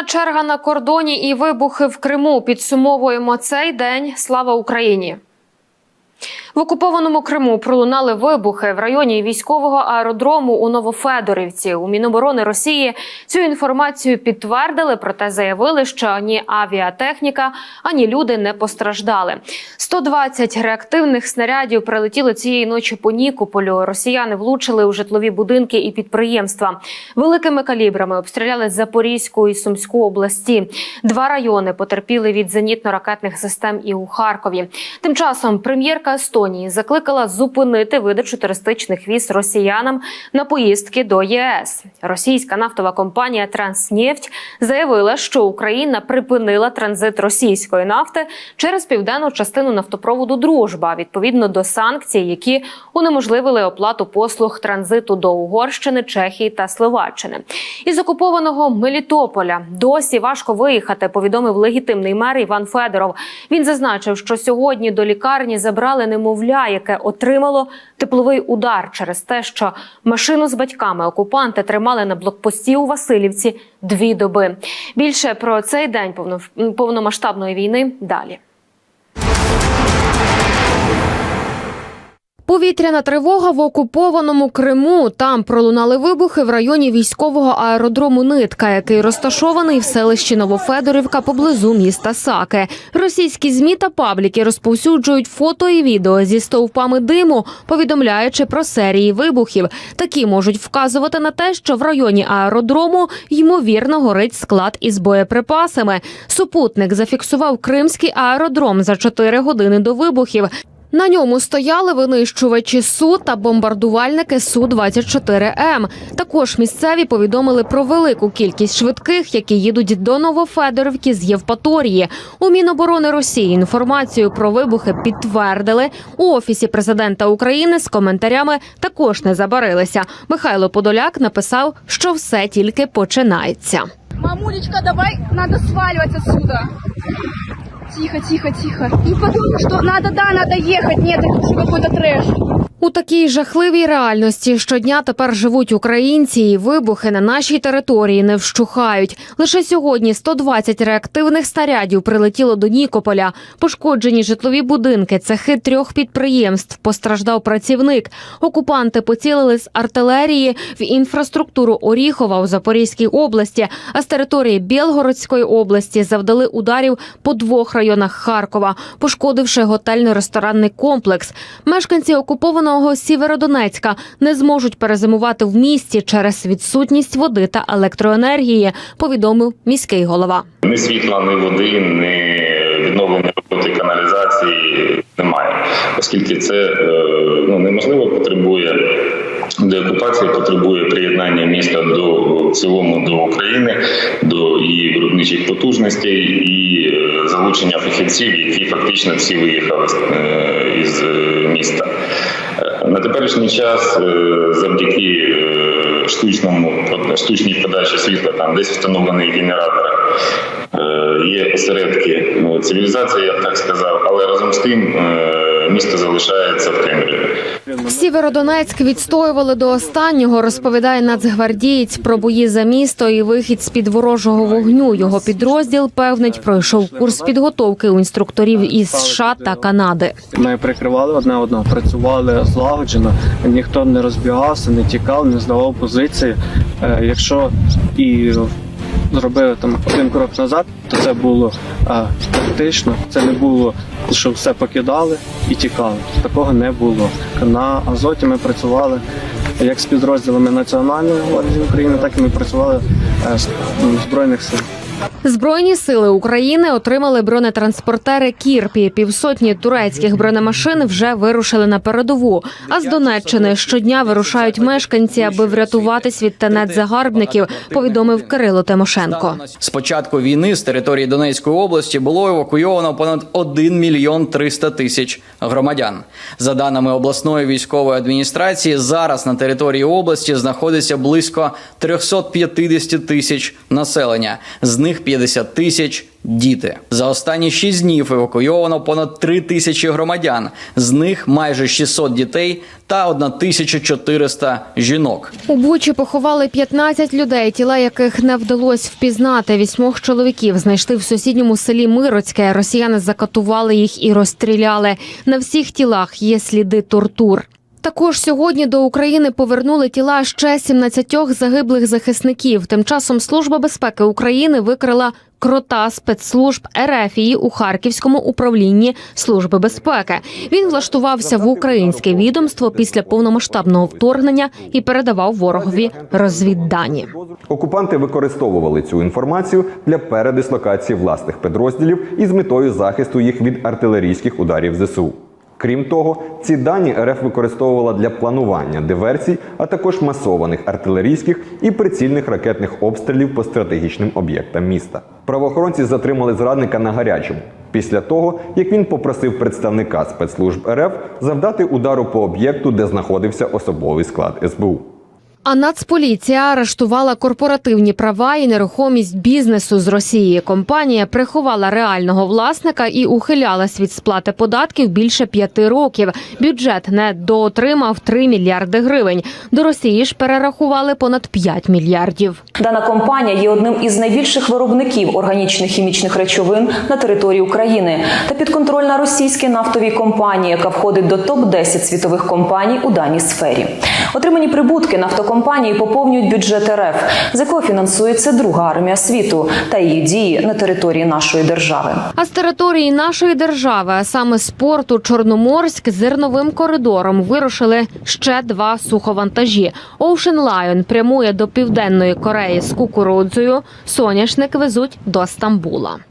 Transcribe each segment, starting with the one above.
Повна черга на кордоні і вибухи в Криму. Підсумовуємо цей день. Слава Україні! В окупованому Криму пролунали вибухи в районі військового аеродрому у Новофедорівці. У Міноборони Росії цю інформацію підтвердили, проте заявили, що ані авіатехніка, ані люди не постраждали. 120 реактивних снарядів прилетіли цієї ночі по Нікополю. Росіяни влучили у житлові будинки і підприємства. Великими калібрами обстріляли Запорізьку і Сумську області. Два райони потерпіли від зенітно-ракетних систем і у Харкові. Тим часом прем'єрка Естонії закликала зупинити видачу туристичних віз росіянам на поїздки до ЄС. Російська нафтова компанія Транснефть заявила, що Україна припинила транзит російської нафти через південну частину нафтопроводу Дружба відповідно до санкцій, які унеможливили оплату послуг транзиту до Угорщини, Чехії та Словаччини. Із окупованого Мелітополя досі важко виїхати. Повідомив легітимний мер Іван Федоров. Він зазначив, що сьогодні до лікарні забрали немовля, яке отримало тепловий удар через те, що машину з батьками окупанти тримали на блокпості у Васильівці дві доби. Більше про цей день повно- повномасштабної війни далі. Повітряна тривога в окупованому Криму. Там пролунали вибухи в районі військового аеродрому Нитка, який розташований в селищі Новофедорівка поблизу міста Саке. Російські змі та пабліки розповсюджують фото і відео зі стовпами диму, повідомляючи про серії вибухів. Такі можуть вказувати на те, що в районі аеродрому ймовірно горить склад із боєприпасами. Супутник зафіксував кримський аеродром за 4 години до вибухів. На ньому стояли винищувачі Су та бомбардувальники Су 24 М. Також місцеві повідомили про велику кількість швидких, які їдуть до Новофедорівки з Євпаторії. У Міноборони Росії інформацію про вибухи підтвердили. У офісі президента України з коментарями також не забарилися. Михайло Подоляк написав, що все тільки починається. Мамулечка, давай, надо сваливать отсюда. Тихо, тихо, тихо. Не подумай, что надо, да, надо ехать. Нет, это уже какой-то трэш. У такій жахливій реальності щодня тепер живуть українці, і вибухи на нашій території не вщухають. Лише сьогодні 120 реактивних снарядів прилетіло до Нікополя. Пошкоджені житлові будинки, цехи трьох підприємств. Постраждав працівник. Окупанти поцілили з артилерії в інфраструктуру Оріхова у Запорізькій області, а з території Білгородської області завдали ударів по двох районах Харкова, пошкодивши готельно-ресторанний комплекс. Мешканці окупованого Сєвєродонецька не зможуть перезимувати в місті через відсутність води та електроенергії, повідомив міський голова. Ні світла, ні води, ні відновлення роботи каналізації немає, оскільки це е, ну, неможливо потребує. Деокупація потребує приєднання міста до в цілому до України, до її виробничих потужностей і е, залучення фахівців, які фактично всі виїхали е, із е, міста. На теперішній час завдяки штучному штучній подачі світла, там десь встановлений генератор, є осередки ну, цивілізації, я б так сказав, але разом з тим місто залишається в темряві. Сєвєродонецьк відстоювали до останнього. Розповідає нацгвардієць про бої за місто і вихід з під ворожого вогню. Його підрозділ певнить пройшов курс підготовки у інструкторів із США та Канади. Ми прикривали одне одного, працювали злагоджено, ніхто не розбігався, не тікав, не здавав позиції. Е, Якщо і зробили там один крок назад, то це було а, тактично, це не було, що все покидали і тікали. Такого не було. На Азоті ми працювали як з підрозділами Національної гвардії України, так і ми працювали е, з Збройних сил. Збройні сили України отримали бронетранспортери Кірпі. Півсотні турецьких бронемашин вже вирушили на передову. А з Донеччини щодня вирушають мешканці, аби врятуватись від тенет загарбників. Повідомив Кирило Тимошенко. З початку війни з території Донецької області було евакуйовано понад 1 мільйон 300 тисяч громадян. За даними обласної військової адміністрації, зараз на території області знаходиться близько 350 тисяч населення. З них них 50 тисяч діти. За останні 6 днів евакуйовано понад 3 тисячі громадян, з них майже 600 дітей та 1400 жінок. У Бучі поховали 15 людей, тіла яких не вдалося впізнати. Вісьмох чоловіків знайшли в сусідньому селі Мироцьке. Росіяни закатували їх і розстріляли. На всіх тілах є сліди тортур. Також сьогодні до України повернули тіла ще 17 загиблих захисників. Тим часом Служба безпеки України викрила крота спецслужб РФії у Харківському управлінні Служби безпеки. Він влаштувався в українське відомство після повномасштабного вторгнення і передавав ворогові розвіддані. Окупанти використовували цю інформацію для передислокації власних підрозділів із метою захисту їх від артилерійських ударів ЗСУ. Крім того, ці дані РФ використовувала для планування диверсій, а також масованих артилерійських і прицільних ракетних обстрілів по стратегічним об'єктам міста. Правоохоронці затримали зрадника на гарячому після того, як він попросив представника спецслужб РФ завдати удару по об'єкту, де знаходився особовий склад СБУ. А Нацполіція арештувала корпоративні права і нерухомість бізнесу з Росії. Компанія приховала реального власника і ухилялась від сплати податків більше п'яти років. Бюджет не доотримав 3 мільярди гривень. До Росії ж перерахували понад 5 мільярдів. Дана компанія є одним із найбільших виробників органічних хімічних речовин на території України та підконтрольна російській нафтовій компанії, яка входить до топ 10 світових компаній у даній сфері. Отримані прибутки нафтокомпанії поповнюють бюджет РФ, з якого фінансується друга армія світу та її дії на території нашої держави. А з території нашої держави, а саме з порту Чорноморськ, зерновим коридором вирушили ще два суховантажі. Ocean Lion прямує до південної Кореї з кукурудзою. Соняшник везуть до Стамбула.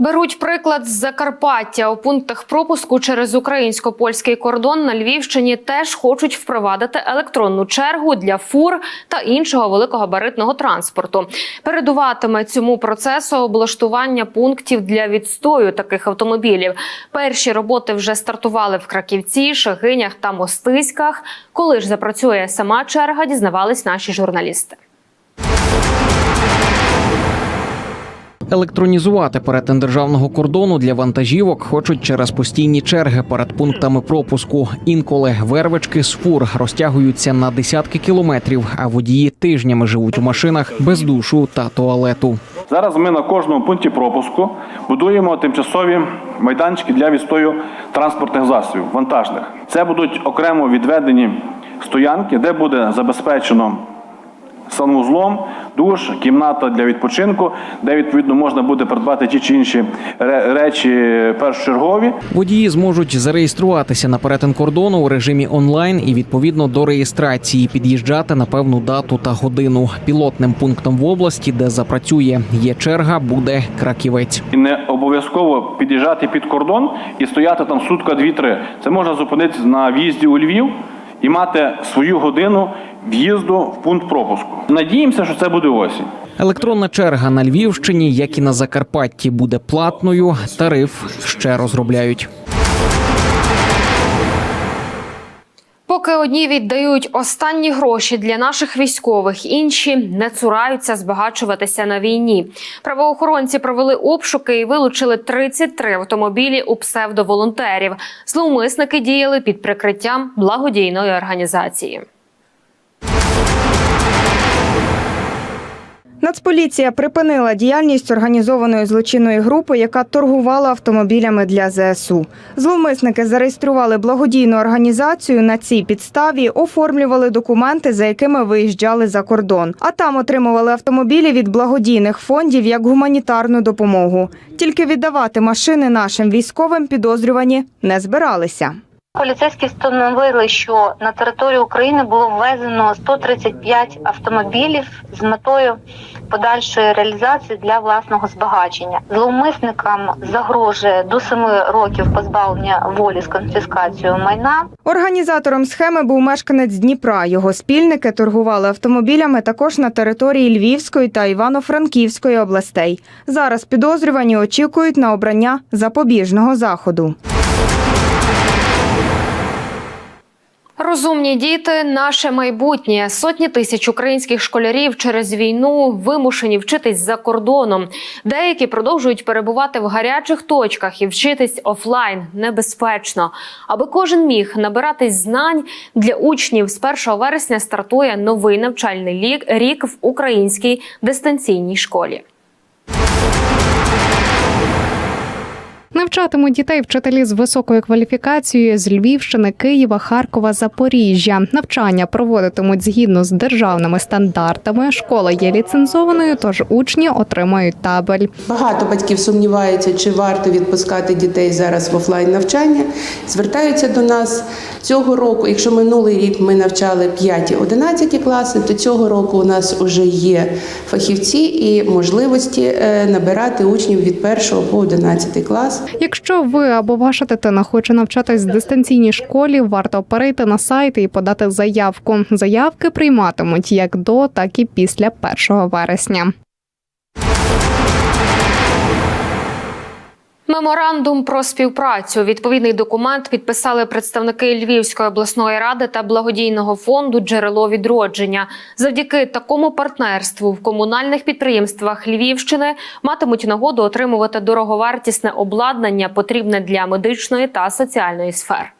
Беруть приклад з Закарпаття у пунктах пропуску через українсько-польський кордон на Львівщині теж хочуть впровадити електронну чергу для фур та іншого великогабаритного транспорту. Передуватиме цьому процесу облаштування пунктів для відстою таких автомобілів. Перші роботи вже стартували в Краківці, Шагинях та Мостиськах. Коли ж запрацює сама черга, дізнавались наші журналісти. Електронізувати перетин державного кордону для вантажівок хочуть через постійні черги перед пунктами пропуску. Інколи вервички з фур розтягуються на десятки кілометрів, а водії тижнями живуть у машинах без душу та туалету. Зараз ми на кожному пункті пропуску будуємо тимчасові майданчики для відстою транспортних засобів, вантажних. Це будуть окремо відведені стоянки, де буде забезпечено санвузлом, душ, кімната для відпочинку, де відповідно можна буде придбати ті чи інші речі першочергові. Водії зможуть зареєструватися на перетин кордону у режимі онлайн і відповідно до реєстрації під'їжджати на певну дату та годину. Пілотним пунктом в області, де запрацює є черга, буде краківець. І не обов'язково під'їжджати під кордон і стояти там сутка дві-три. Це можна зупинитися на в'їзді у Львів і мати свою годину в'їзду в пункт пропуску. Надіємося, що це буде осінь. Електронна черга на Львівщині, як і на Закарпатті, буде платною. Тариф ще розробляють. Поки одні віддають останні гроші для наших військових, інші не цураються збагачуватися на війні. Правоохоронці провели обшуки і вилучили 33 автомобілі у псевдоволонтерів. Зловмисники діяли під прикриттям благодійної організації. Нацполіція припинила діяльність організованої злочинної групи, яка торгувала автомобілями для ЗСУ. Зловмисники зареєстрували благодійну організацію. На цій підставі оформлювали документи, за якими виїжджали за кордон. А там отримували автомобілі від благодійних фондів як гуманітарну допомогу. Тільки віддавати машини нашим військовим підозрювані не збиралися. Поліцейські встановили, що на територію України було ввезено 135 автомобілів з метою подальшої реалізації для власного збагачення. Зловмисникам загрожує до 7 років позбавлення волі з конфіскацією майна. Організатором схеми був мешканець Дніпра. Його спільники торгували автомобілями також на території Львівської та Івано-Франківської областей. Зараз підозрювані очікують на обрання запобіжного заходу. Розумні діти наше майбутнє. Сотні тисяч українських школярів через війну вимушені вчитись за кордоном. Деякі продовжують перебувати в гарячих точках і вчитись офлайн небезпечно. Аби кожен міг набиратись знань для учнів з 1 вересня стартує новий навчальний рік в українській дистанційній школі. Навчатимуть дітей вчителі з високою кваліфікацією з Львівщини, Києва, Харкова, Запоріжжя. Навчання проводитимуть згідно з державними стандартами. Школа є ліцензованою, тож учні отримають табель. Багато батьків сумніваються, чи варто відпускати дітей зараз в офлайн навчання. Звертаються до нас цього року. Якщо минулий рік ми навчали 5-11 класи, то цього року у нас вже є фахівці і можливості е, набирати учнів від 1 по 11 клас. Якщо ви або ваша дитина хоче навчатись в дистанційній школі, варто перейти на сайт і подати заявку. Заявки прийматимуть як до, так і після 1 вересня. Меморандум про співпрацю. Відповідний документ підписали представники Львівської обласної ради та благодійного фонду Джерело відродження. Завдяки такому партнерству в комунальних підприємствах Львівщини матимуть нагоду отримувати дороговартісне обладнання, потрібне для медичної та соціальної сфер.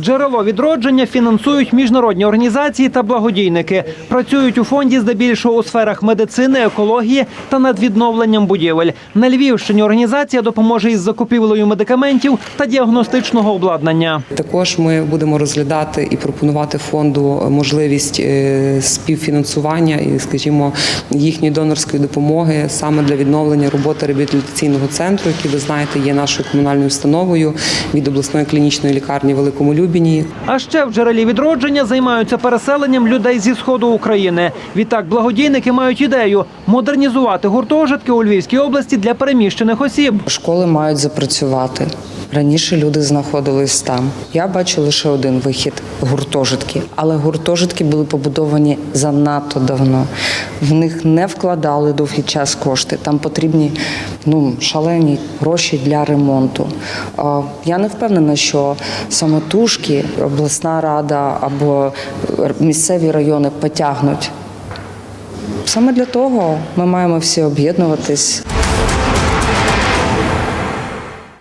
Джерело відродження фінансують міжнародні організації та благодійники. Працюють у фонді здебільшого у сферах медицини, екології та над відновленням будівель. На Львівщині організація допоможе із закупівлею медикаментів та діагностичного обладнання. Також ми будемо розглядати і пропонувати фонду можливість е, співфінансування і, скажімо, їхньої донорської допомоги саме для відновлення роботи реабілітаційного центру, який ви знаєте є нашою комунальною установою від обласної клінічної лікарні Великому Любіні. А ще в джерелі відродження займаються переселенням людей зі сходу України. Відтак благодійники мають ідею модернізувати гуртожитки у Львівській області для переміщених осіб. Школи мають запрацювати. Раніше люди знаходились там. Я бачу лише один вихід гуртожитки, але гуртожитки були побудовані занадто давно. В них не вкладали довгий час кошти. Там потрібні ну шалені гроші для ремонту. Я не впевнена, що самотужки обласна рада або місцеві райони потягнуть. Саме для того ми маємо всі об'єднуватись.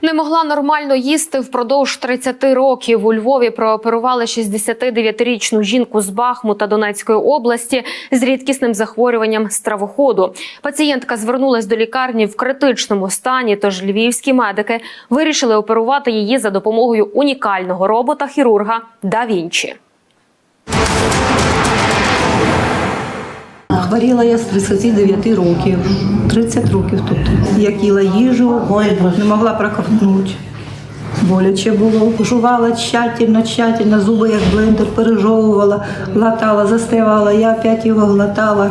Не могла нормально їсти впродовж 30 років. У Львові прооперували 69-річну жінку з Бахмута Донецької області з рідкісним захворюванням стравоходу. Пацієнтка звернулась до лікарні в критичному стані. Тож львівські медики вирішили оперувати її за допомогою унікального робота хірурга Да Вінчі. Хворіла я з 39 років, 30 років тут. Я їла їжу, не могла проковтнути. Боляче було. Жувала тщательно, тщательно, зуби як блендер пережовувала, глотала, застрявала, я опять його глотала.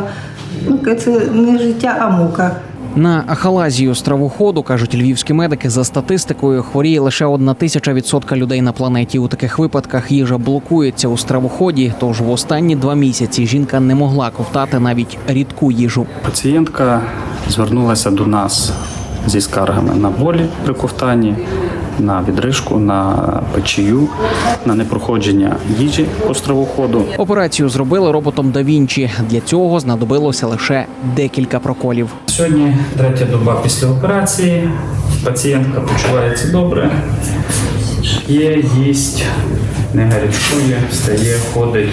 Ну, це не життя, а мука. На ахалазію стравоходу кажуть львівські медики за статистикою хворіє лише одна тисяча відсотка людей на планеті. У таких випадках їжа блокується у стравоході. Тож в останні два місяці жінка не могла ковтати навіть рідку їжу. Пацієнтка звернулася до нас зі скаргами на болі при ковтанні, на відрижку, на печію, на непроходження їжі по стравоходу. Операцію зробили роботом да Вінчі. Для цього знадобилося лише декілька проколів. Сьогодні третя доба після операції. Пацієнтка почувається добре, п'є, їсть, не гарячкує, встає, ходить.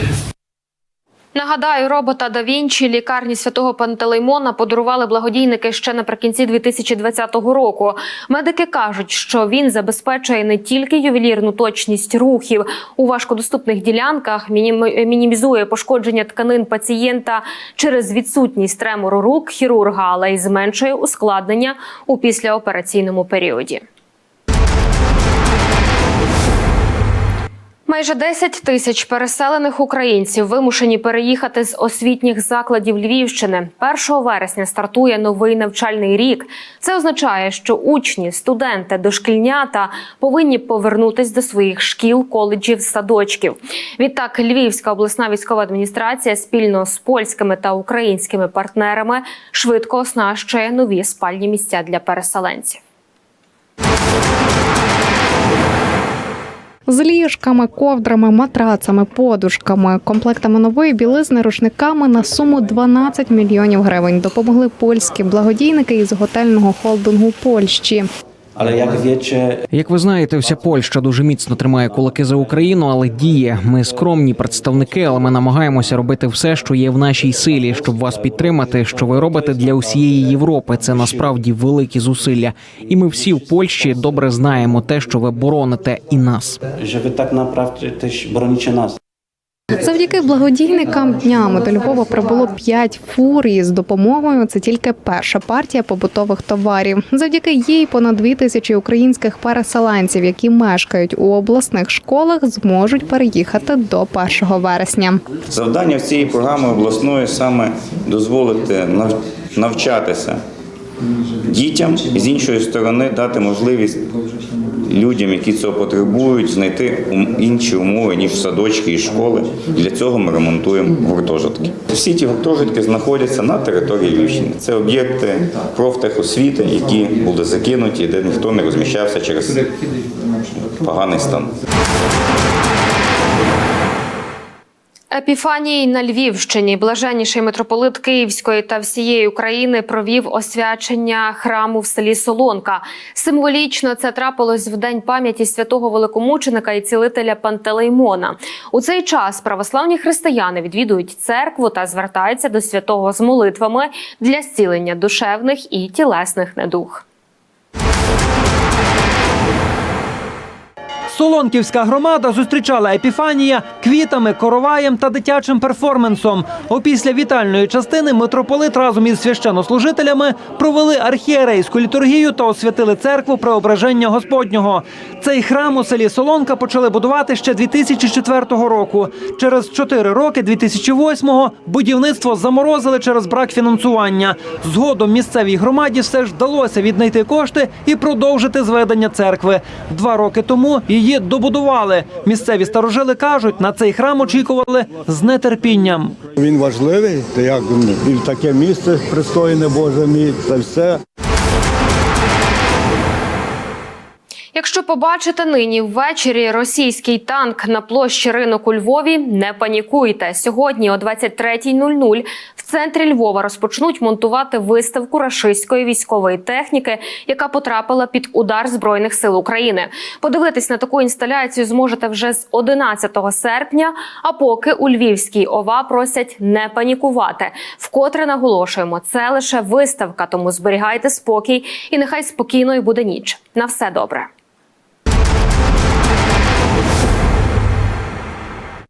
Нагадаю, робота да Вінчі лікарні святого Пантелеймона подарували благодійники ще наприкінці 2020 року. Медики кажуть, що він забезпечує не тільки ювелірну точність рухів у важкодоступних ділянках, мінім- мінімізує пошкодження тканин пацієнта через відсутність тремору рук хірурга, але й зменшує ускладнення у післяопераційному періоді. Майже 10 тисяч переселених українців вимушені переїхати з освітніх закладів Львівщини. 1 вересня стартує новий навчальний рік. Це означає, що учні, студенти, дошкільнята повинні повернутись до своїх шкіл, коледжів, садочків. Відтак, Львівська обласна військова адміністрація спільно з польськими та українськими партнерами швидко оснащує нові спальні місця для переселенців. З ліжками, ковдрами, матрацами, подушками, комплектами нової білизни, рушниками на суму 12 мільйонів гривень. Допомогли польські благодійники із готельного холдингу Польщі. Ale jak wiecie, Як ви знаєте, вся Польща дуже міцно тримає кулаки за Україну, але діє. Ми скромні представники, але ми намагаємося робити все, що є в нашій силі, щоб вас підтримати. Що ви робите для усієї Європи? Це насправді великі зусилля. І ми всі в Польщі добре знаємо те, що ви бороните і нас. że wy tak naprawdę też bronicie nas. Завдяки благодійникам днями до Львова прибуло 5 фур із допомогою. Це тільки перша партія побутових товарів. Завдяки їй понад дві тисячі українських переселенців, які мешкають у обласних школах, зможуть переїхати до 1 вересня. Завдання цієї програми обласної саме дозволити навчатися дітям з іншої сторони дати можливість людям, які цього потребують, знайти інші умови ніж садочки і школи. Для цього ми ремонтуємо гуртожитки. Всі ті гуртожитки знаходяться на території Львівщини. Це об'єкти профтехосвіти, які були закинуті, де ніхто не розміщався через поганий стан. Епіфаній на Львівщині блаженніший митрополит Київської та всієї України провів освячення храму в селі Солонка. Символічно це трапилось в день пам'яті святого великомученика і цілителя Пантелеймона. У цей час православні християни відвідують церкву та звертаються до святого з молитвами для зцілення душевних і тілесних недуг. Солонківська громада зустрічала Епіфанія квітами, короваєм та дитячим перформансом. Опісля вітальної частини митрополит разом із священнослужителями провели архієрейську літургію та освятили церкву Преображення Господнього. Цей храм у селі Солонка почали будувати ще 2004 року. Через 4 роки, 2008-го, будівництво заморозили через брак фінансування. Згодом місцевій громаді все ж вдалося віднайти кошти і продовжити зведення церкви. Два роки тому її добудували. Місцеві старожили кажуть, на цей храм очікували з нетерпінням. Він важливий, як і таке місце пристойне Боже мій, це все. Якщо побачите нині ввечері російський танк на площі ринок у Львові, не панікуйте. Сьогодні о 23.00 в центрі Львова розпочнуть монтувати виставку рашистської військової техніки, яка потрапила під удар збройних сил України. Подивитись на таку інсталяцію зможете вже з 11 серпня. А поки у Львівській ОВА просять не панікувати. Вкотре наголошуємо, це лише виставка, тому зберігайте спокій і нехай спокійною буде ніч. На все добре.